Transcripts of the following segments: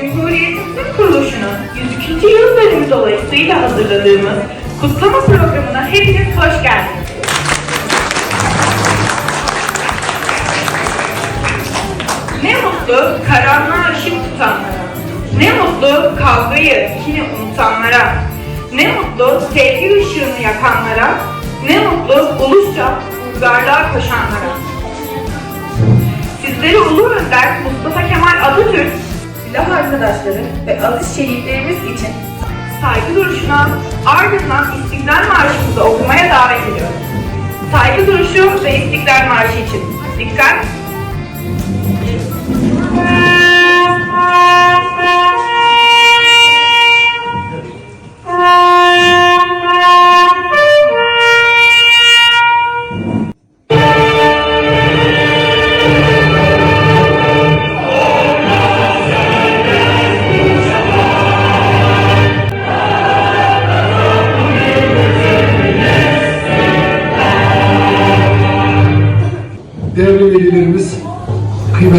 Cumhuriyetimizin kuruluşunun 102. yıl dönümü dolayısıyla hazırladığımız kutlama programına hepiniz hoş geldiniz. Ne mutlu karanlığa ışık tutanlara. Ne mutlu kavgayı, kini unutanlara. Ne mutlu sevgi ışığını yakanlara. Ne mutlu ulusça uygarlığa koşanlara. Sizleri Ulu Önder Mustafa Kemal Atatürk, silah arkadaşları ve aziz şehitlerimiz için saygı duruşuna ardından İstiklal Marşımızı okumaya davet ediyorum. Saygı duruşu ve İstiklal Marşı için. Dikkat!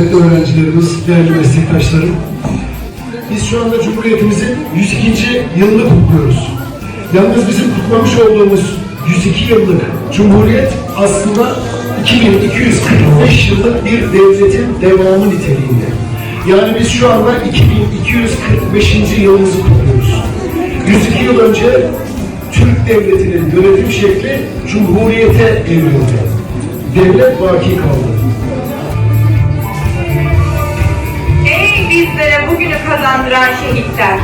Kıymetli öğrencilerimiz, değerli meslektaşlarım. Biz şu anda Cumhuriyetimizin 102. yılını kutluyoruz. Yalnız bizim kutlamış olduğumuz 102 yıllık Cumhuriyet aslında 2245 yıllık bir devletin devamı niteliğinde. Yani biz şu anda 2245. yılımızı kutluyoruz. 102 yıl önce Türk Devleti'nin yönetim şekli Cumhuriyete evrildi devlet baki kaldı. Bizlere bugünü kazandıran şehitler!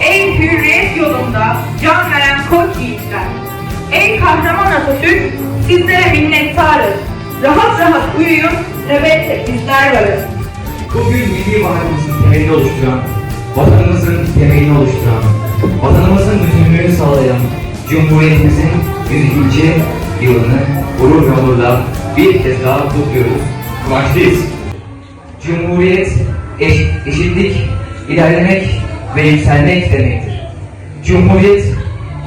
Ey hürriyet yolunda can veren koç yiğitler! Ey kahraman Atatürk! Sizlere minnettarız. Rahat rahat uyuyun, nöbette bizler varız. Bugün milli varlığımızın temelini oluşturan, vatanımızın temelini oluşturan, vatanımızın bütünlüğünü sağlayan Cumhuriyetimizin 102. yılını gurur ve onurla bir kez daha kutluyoruz. Kıvançlıyız. Cumhuriyet eş, eşitlik, ilerlemek ve yükselmek demektir. Cumhuriyet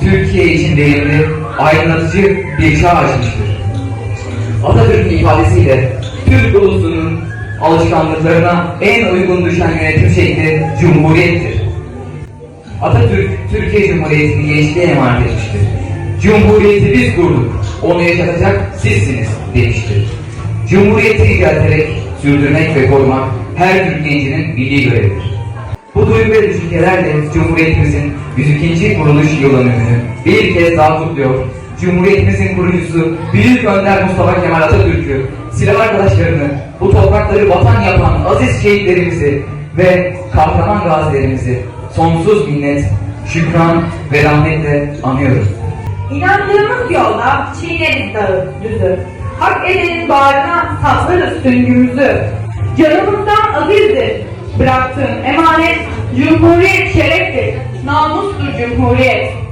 Türkiye için değerli, aydınlatıcı bir çağ açmıştır. Atatürk'ün ifadesiyle Türk ulusunun alışkanlıklarına en uygun düşen yönetim şekli Cumhuriyettir. Atatürk, Türkiye Cumhuriyeti'ni gençliğe emanet etmiştir. Cumhuriyeti biz kurduk, onu yaşatacak sizsiniz demiştir. Cumhuriyeti yücelterek, sürdürmek ve korumak her Türk gencinin milli görevidir. Bu duygu ve düşüncelerle Cumhuriyetimizin 102. kuruluş yıl dönümünü bir kez daha kutluyor. Cumhuriyetimizin kurucusu Büyük Önder Mustafa Kemal Atatürk'ü, silah arkadaşlarını, bu toprakları vatan yapan aziz şehitlerimizi ve kahraman gazilerimizi sonsuz minnet, şükran ve rahmetle anıyoruz. İnandığımız yolda çiğneriz dağı, düzü. Hak edenin bağrına saplarız süngümüzü. Canımızdan azizdir. Bıraktığın emanet, Cumhuriyet şereftir. Namustur Cumhuriyet.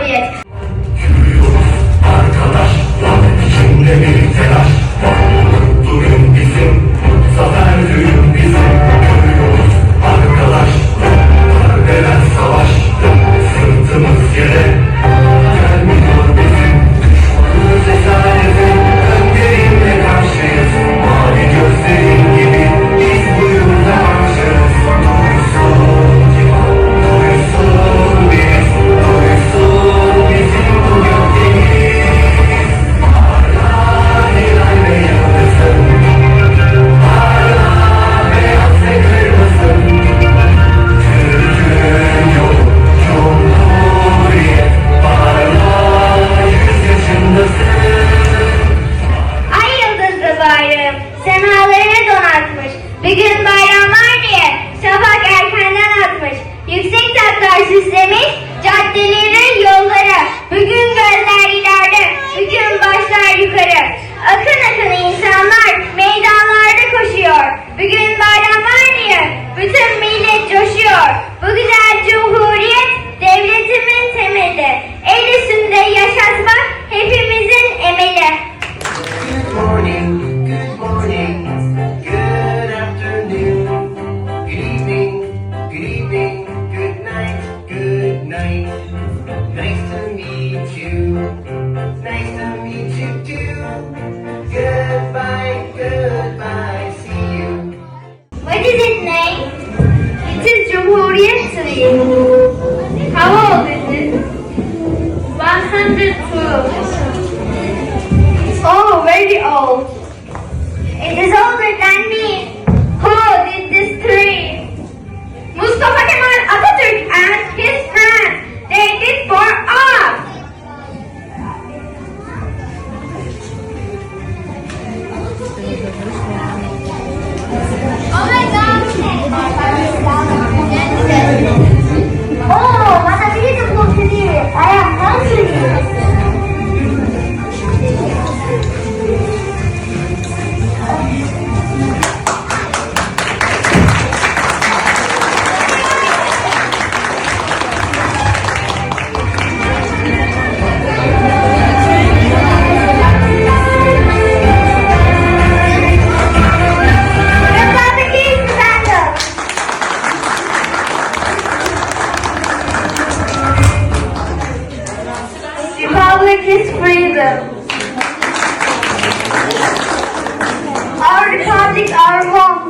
Yaşasın Cumhuriyet. you. Nice to meet you too. Goodbye, goodbye, see you. What is it name? It is Cumhuriyet Suriye. How old is it? 112. Oh, very old. please free them. Our republic, our home.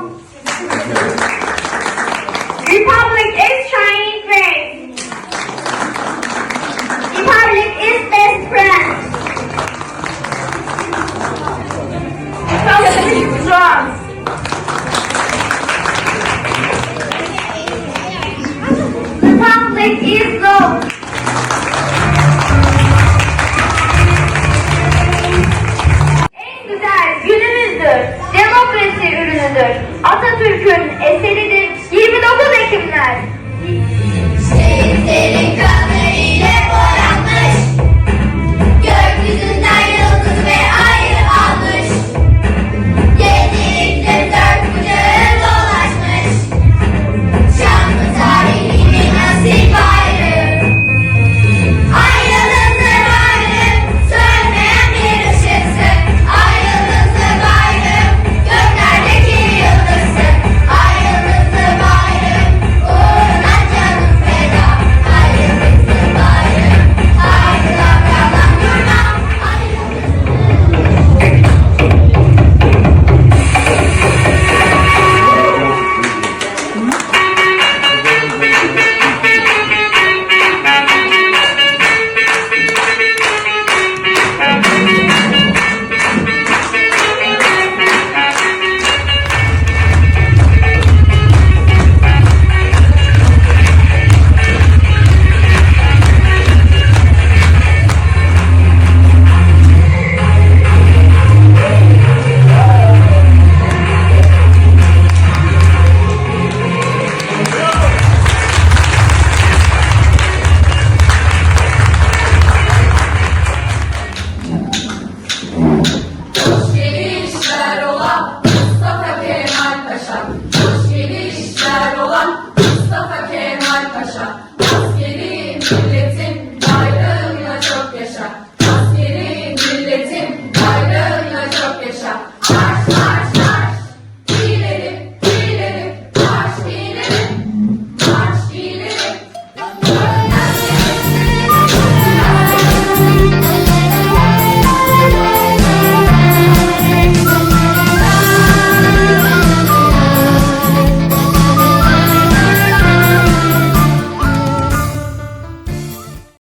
Kemal